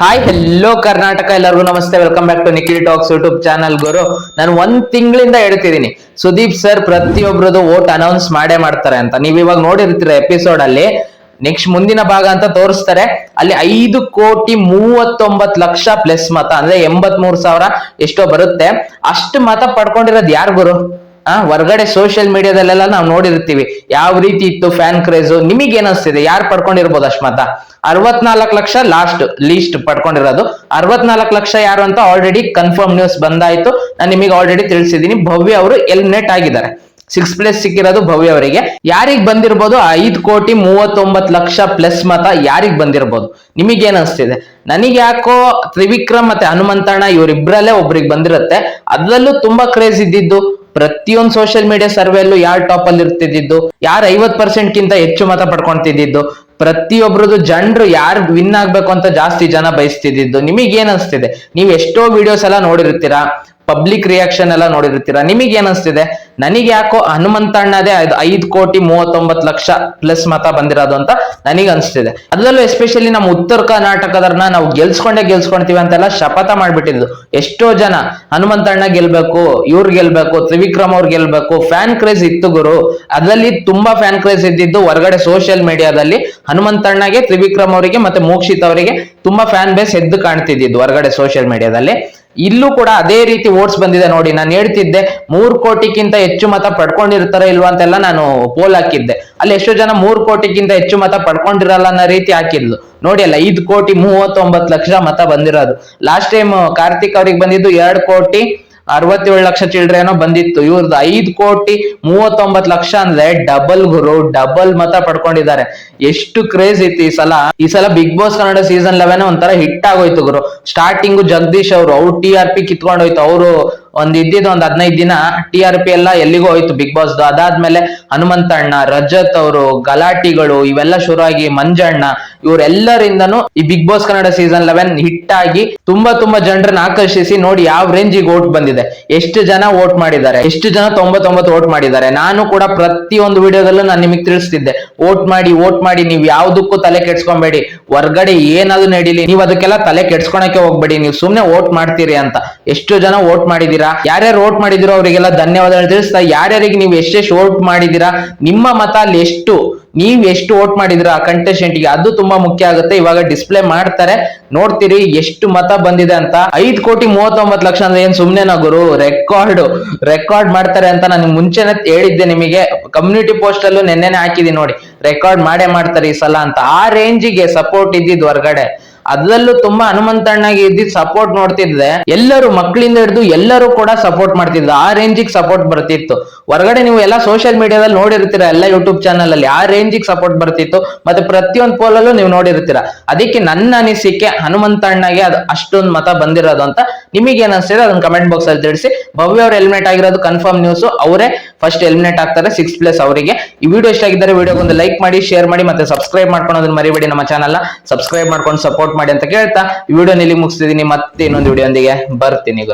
Hi hello Karnataka ಎಲ್ಲರಿಗೂ ನಮಸ್ತೆ. Welcome back to Nikhil talks YouTube channel ಗುರು. ನಾನು ಒಂದ್ ತಿಂಗಳಿಂದ ಹೇಳ್ತಿದ್ದೀನಿ. ಸುದೀಪ್ ಸರ್ ಪ್ರತಿಯೊಬ್ಬರದು ವೋಟ್ ಅನೌನ್ಸ್ ಮಾಡೇ ಮಾಡ್ತಾರೆ ಅಂತ. ನೀವ್ ಇವಾಗ ನೋಡಿರ್ತೀರ ಎಪಿಸೋಡ್ ಅಲ್ಲಿ. ನೆಕ್ಸ್ಟ್ ಮುಂದಿನ ಭಾಗ ಅಂತ ತೋರಿಸ್ತಾರೆ. ಅಲ್ಲಿ ಐದು ಕೋಟಿ ಮೂವತ್ತೊಂಬತ್ ಲಕ್ಷ ಪ್ಲಸ್ ಮತ, ಅಂದ್ರೆ ಎಂಬತ್ ಮೂರ್ ಸಾವಿರ ಎಷ್ಟೋ ಬರುತ್ತೆ. ಅಷ್ಟು ಮತ ಪಡ್ಕೊಂಡಿರೋದು ಯಾರು ಗುರು? ಆ, ಹೊರಗಡೆ ಸೋಷಿಯಲ್ ಮೀಡಿಯಾದಲ್ಲೆಲ್ಲ ನಾವು ನೋಡಿರ್ತೀವಿ. ಯಾವ ರೀತಿ ಇತ್ತು ಫ್ಯಾನ್ ಕ್ರೇಜ್ ನಿಮಗೆ ಏನಿಸ್ತಿದೆ ಯಾರು ಪಡ್ಕೊಂಡಿರ್ಬೋದು ಅಶ್ಮತ? ಮತ ಅರವತ್ನಾಲ್ಕು ಲಕ್ಷ ಲಾಸ್ಟ್ ಲೀಸ್ಟ್ ಪಡ್ಕೊಂಡಿರೋದು. ಅರವತ್ನಾಲ್ಕು ಲಕ್ಷ ಯಾರು ಅಂತ ಆಲ್ರೆಡಿ ಕನ್ಫರ್ಮ್ ನ್ಯೂಸ್ ಬಂದಾಯ್ತು. ನಾನು ನಿಮಗೆ ಆಲ್ರೆಡಿ ತಿಳಿಸಿದ್ದೀನಿ ಭವ್ಯ ಅವರು ಎಲಿಮಿನೇಟ್ ಆಗಿದ್ದಾರೆ. ಸಿಕ್ಸ್ ಪ್ಲೇಸ್ ಸಿಕ್ಕಿರೋದು ಭವ್ಯ ಅವರಿಗೆ. ಯಾರಿಗೆ ಬಂದಿರ್ಬೋದು? ಐದು ಕೋಟಿ ಮೂವತ್ತೊಂಬತ್ ಲಕ್ಷ ಪ್ಲಸ್ ಮತ ಯಾರಿಗೆ ಬಂದಿರ್ಬೋದು? ನಿಮಗೆ ಏನಿಸ್ತಿದೆ ನನಗೆ ಯಾಕೋ ತ್ರಿವಿಕ್ರಮ್ ಮತ್ತೆ ಹನುಮಂತಣ್ಣ ಇವರಿಬ್ರಲ್ಲೇ ಒಬ್ರಿಗೆ ಬಂದಿರುತ್ತೆ. ಅದರಲ್ಲೂ ತುಂಬಾ ಕ್ರೇಜ್ ಇದ್ದಿದ್ದು. ಪ್ರತಿಯೊಂದು ಸೋಷಿಯಲ್ ಮೀಡಿಯಾ ಸರ್ವೆಲ್ಲೂ ಯಾರು ಟಾಪ್ ಅಲ್ಲಿ ಇರ್ತಿದ್ದು ಯಾರು ಐವತ್ ಪರ್ಸೆಂಟ್ ಕಿಂತ ಹೆಚ್ಚು ಮತ ಪಡ್ಕೊಂತಿದ್ದು ಪ್ರತಿಯೊಬ್ರದ್ದು ಜನರು ಯಾರು ವಿನ್ ಆಗ್ಬೇಕು ಅಂತ ಜಾಸ್ತಿ ಜನ ಬಯಸ್ತಿದ್ದು ನಿಮಗೆ ಏನ್ ಅನ್ಸ್ತಿದೆ? ನೀವು ಎಷ್ಟೋ ವಿಡಿಯೋಸ್ ಎಲ್ಲ ನೋಡಿರ್ತೀರಾ ಪಬ್ಲಿಕ್ ರಿಯಾಕ್ಷನ್ ಎಲ್ಲ ನೋಡಿರ್ತೀರಾ? ನಿಮಗೆ ಏನ್ ಅನ್ಸ್ತಿದೆ? ನನಗೆ ಯಾಕೋ ಹನುಮಂತಣ್ಣದೇ ಐದು ಐದು ಕೋಟಿ ಮೂವತ್ತೊಂಬತ್ತು ಲಕ್ಷ ಪ್ಲಸ್ ಮತ ಬಂದಿರೋದು ಅಂತ ನನಗೆ ಅನ್ಸ್ತಿದೆ. ಅದರಲ್ಲೂ ಎಸ್ಪೆಷಲಿ ನಮ್ಮ ಉತ್ತರ ಕರ್ನಾಟಕದವ್ರನ್ನ ನಾವು ಗೆಲ್ಸ್ಕೊಂಡೇ ಗೆಲ್ಸ್ಕೊಂತೀವಿ ಅಂತೆಲ್ಲ ಶಪಥ ಮಾಡ್ಬಿಟ್ಟಿದ್ದು. ಎಷ್ಟೋ ಜನ ಹನುಮಂತಣ್ಣ ಗೆಲ್ಬೇಕು, ಇವ್ರು ಗೆಲ್ಬೇಕು, ತ್ರಿವಿಕ್ರಮ್ ಅವ್ರು ಗೆಲ್ಬೇಕು ಫ್ಯಾನ್ ಕ್ರೇಜ್ ಇತ್ತು ಗುರು. ಅದರಲ್ಲಿ ತುಂಬಾ ಫ್ಯಾನ್ ಕ್ರೇಜ್ ಇದ್ದಿದ್ದು ಹೊರಗಡೆ ಸೋಷಿಯಲ್ ಮೀಡಿಯಾದಲ್ಲಿ ಹನುಮಂತಣ್ಣಗೆ ತ್ರಿವಿಕ್ರಮ್ ಅವರಿಗೆ ಮತ್ತೆ ಮೋಕ್ಷಿತ್ ಅವರಿಗೆ ತುಂಬಾ ಫ್ಯಾನ್ ಬೇಸ್ ಎದ್ದು ಕಾಣ್ತಿದ್ದಿದ್ದು ಹೊರಗಡೆ ಸೋಷಿಯಲ್ ಮೀಡಿಯಾದಲ್ಲಿ ಇಲ್ಲೂ ಕೂಡ ಅದೇ ರೀತಿ ಓಟ್ಸ್ ಬಂದಿದೆ ನೋಡಿ. ನಾನು ಹೇಳ್ತಿದ್ದೆ, ಮೂರು ಕೋಟಿಗಿಂತ ಹೆಚ್ಚು ಮತ ಪಡ್ಕೊಂಡಿರ್ತಾರ ಇಲ್ವಾ ಅಂತೆಲ್ಲ ನಾನು ಪೋಲ್ ಹಾಕಿದ್ದೆ. ಅಲ್ಲಿ ಎಷ್ಟೋ ಜನ ಮೂರ್ ಕೋಟಿಗಿಂತ ಹೆಚ್ಚು ಮತ ಪಡ್ಕೊಂಡಿರಲ್ಲ ಅನ್ನೋ ರೀತಿ ಹಾಕಿದ್ಲು. ನೋಡಿ ಅಲ್ಲ, ಐದು ಕೋಟಿ ಮೂವತ್ತೊಂಬತ್ತು ಲಕ್ಷ ಮತ ಬಂದಿರೋದು. ಲಾಸ್ಟ್ ಟೈಮ್ ಕಾರ್ತಿಕ್ ಅವ್ರಿಗೆ ಬಂದಿದ್ದು ಎರಡು ಕೋಟಿ ಅರವತ್ತೇಳು ಲಕ್ಷ ಚಿಲ್ಡ್ರೆ ಏನೋ ಬಂದಿತ್ತು. ಇವ್ರದ್ದು ಐದು ಕೋಟಿ ಮೂವತ್ತೊಂಬತ್ ಲಕ್ಷ ಅಂದ್ರೆ ಡಬಲ್ ಗುರು ಡಬಲ್ ಮತ ಪಡ್ಕೊಂಡಿದ್ದಾರೆ. ಎಷ್ಟು ಕ್ರೇಜ್ ಇತ್ತು ಈ ಸಲ. ಈ ಸಲ Bigg Boss Kannada season eleven ಒಂಥರ ಹಿಟ್ ಆಗೋಯ್ತು ಗುರು. ಸ್ಟಾರ್ಟಿಂಗ್ ಜಗದೀಶ್ ಅವರು, ಅವ್ರು ಟಿ ಆರ್ ಪಿ ಕಿತ್ಕೊಂಡೋಯ್ತು. ಅವರು ಒಂದ್ ಇದ್ದಿದ್ದು ಒಂದ್ ಹದಿನೈದು ದಿನ ಟಿ ಆರ್ ಪಿ ಎಲ್ಲ ಎಲ್ಲಿಗೂ ಹೋಯ್ತು ಬಿಗ್ ಬಾಸ್ ಅದಾದ್ಮೇಲೆ ಹನುಮಂತಣ್ಣ ರಜತ್ ಅವರು, ಗಲಾಟಿಗಳು ಇವೆಲ್ಲ ಶುರುವಾಗಿ ಮಂಜಣ್ಣ ಇವರೆಲ್ಲರಿಂದನು ಈ Bigg Boss Kannada season eleven hit ಆಗಿ ತುಂಬಾ ತುಂಬಾ ಜನರನ್ನ ಆಕರ್ಷಿಸಿ ನೋಡಿ ಯಾವ ರೇಂಜಿಗೆ ಓಟ್ ಬಂದಿದೆ. ಎಷ್ಟು ಜನ ವೋಟ್ ಮಾಡಿದ್ದಾರೆ? ಎಷ್ಟು ಜನ ತೊಂಬತ್ತೊಂಬತ್ತು ವೋಟ್ ಮಾಡಿದ್ದಾರೆ? ನಾನು ಕೂಡ ಪ್ರತಿಯೊಂದು ವಿಡಿಯೋದಲ್ಲೂ ನಾನು ನಿಮಗೆ ತಿಳಿಸ್ತಿದ್ದೆ. ವೋಟ್ ಮಾಡಿ ವೋಟ್ ಮಾಡಿ, ನೀವು ಯಾವ್ದಕ್ಕೂ ತಲೆ ಕೆಡ್ಸ್ಕೊಬೇಡಿ. ಹೊರ್ಗಡೆ ಏನಾದ್ರು ನಡೀಲಿ, ನೀವು ಅದಕ್ಕೆಲ್ಲ ತಲೆ ಕೆಡ್ಸ್ಕೊಳಕ್ಕೆ ಹೋಗ್ಬೇಡಿ. ನೀವು ಸುಮ್ನೆ ವೋಟ್ ಮಾಡ್ತೀರಿ ಅಂತ. ಎಷ್ಟು ಜನ ವೋಟ್ ಮಾಡಿದೀರಾ ಯಾರ್ಯಾರು ವೋಟ್ ಮಾಡಿದಿರೋ ಅವರಿಗೆಲ್ಲ ಧನ್ಯವಾದಗಳು ತಿಳಿಸ್ತಾ ಯಾರ್ಯಾರಿಗೆ ನೀವು ಎಷ್ಟೆಷ್ಟು ವೋಟ್ ಮಾಡಿದ್ದೀರಾ? ನಿಮ್ಮ ಮತ ಅಲ್ಲಿ ಎಷ್ಟು? ನೀವ್ ಎಷ್ಟು ವೋಟ್ ಮಾಡಿದಿರಾ contestant ಗೆ? ಅದು ತುಂಬಾ ಮುಖ್ಯ ಆಗುತ್ತೆ. ಇವಾಗ ಡಿಸ್ಪ್ಲೇ ಮಾಡ್ತಾರೆ. ನೋಡ್ತೀರಿ, ಎಷ್ಟು ಮತ ಬಂದಿದೆ ಅಂತ. ಐದ್ ಕೋಟಿ ಮೂವತ್ತೊಂಬತ್ತು ಲಕ್ಷ ಅಂದ್ರೆ ಏನ್ ಸುಮ್ನೆನಾ ಗುರು? ರೆಕಾರ್ಡ್ ರೆಕಾರ್ಡ್ ಮಾಡ್ತಾರೆ ಅಂತ ನಾನು ಮುಂಚೆನೆ ಹೇಳಿದ್ದೆ ನಿಮಗೆ. ಕಮ್ಯುನಿಟಿ ಪೋಸ್ಟ್ ಅಲ್ಲೂ ನೆನ್ನೆನೆ ಹಾಕಿದೀನಿ ನೋಡಿ. ರೆಕಾರ್ಡ್ ಮಾಡೇ ಮಾಡ್ತಾರೆ ಈ ಸಲ ಅಂತ. ಆ ರೇಂಜಿಗೆ ಸಪೋರ್ಟ್ ಇದ್ದಿದ್ ಹೊರಗಡೆ. ಅದ್ರಲ್ಲೂ ತುಂಬಾ ಹನುಮಂತಣ್ಣಗೆ ಇದ್ದಿದ್ ಸಪೋರ್ಟ್ ನೋಡ್ತಿದ್ದೆ. ಎಲ್ಲರೂ ಮಕ್ಕಳಿಂದ ಹಿಡಿದು ಎಲ್ಲರೂ ಕೂಡ ಸಪೋರ್ಟ್ ಮಾಡ್ತಿದ್ರು. ಆ ರೇಂಜಿಗೆ ಸಪೋರ್ಟ್ ಬರ್ತಿತ್ತು. ಹೊರಗಡೆ ನೀವು ಎಲ್ಲ ಸೋಷಿಯಲ್ ಮೀಡಿಯಾದಲ್ಲಿ ನೋಡಿರ್ತೀರ, ಎಲ್ಲ ಯೂಟ್ಯೂಬ್ ಚಾನಲ್ ಅಲ್ಲಿ ಆ ರೇಂಜಿಗೆ ಸಪೋರ್ಟ್ ಬರ್ತಿತ್ತು. ಮತ್ತೆ ಪ್ರತಿಯೊಂದು ಪೋಲಲ್ಲೂ ನೀವು ನೋಡಿರ್ತೀರ. ಅದಕ್ಕೆ ನನ್ನ ಅನಿಸಿಕೆ ಹನುಮಂತಣ್ಣಗೆ ಅದು ಅಷ್ಟೊಂದು ಮತ ಬಂದಿರೋದು ಅಂತ ನಿಮಗೆ ಏನ್ ಅನ್ಸ್ತಿದೆ ಅದನ್ನ ಕಮೆಂಟ್ ಬಾಕ್ಸ್ ಅಲ್ಲಿ ತಿಳಿಸಿ. ಭವ್ಯ ಅವ್ರ ಹೆಲ್ಮೆಟ್ ಆಗಿರೋದು ಕನ್ಫರ್ಮ್ ನ್ಯೂಸ್ ಅವರೇ ಫಸ್ಟ್ ಎಲಿಮಿನೇಟ್ ಆಗ್ತಾರೆ ಸಿಕ್ಸ್ ಪ್ಲಸ್ ಅವರಿಗೆ. ಈ ವಿಡಿಯೋ ಇಷ್ಟ ಆಗಿದ್ದಾರೆ ವಿಡಿಯೋಗೆ ಒಂದು ಲೈಕ್ ಮಾಡಿ ಶೇರ್ ಮಾಡಿ ಮತ್ತೆ ಸಬ್ಸ್ಕ್ರೈಬ್ ಮಾಡ್ಕೊಳೋದನ್ನ ಮರಿಬೇಡಿ ನಮ್ಮ ಚಾನಲ್ ಸಬ್ಸ್ಕ್ರೈಬ್ ಮಾಡ್ಕೊಂಡು ಸಪೋರ್ಟ್ ಮಾಡಿ ಅಂತ ಕೇಳ್ತಾ, ಈ ವಿಡಿಯೋ ಇಲ್ಲಿ ಮುಗಿಸ್ತಿದ್ದೀನಿ. ಮತ್ತೆ ಇನ್ನೊಂದು ವಿಡಿಯೋ ಬರ್ತೀನಿ.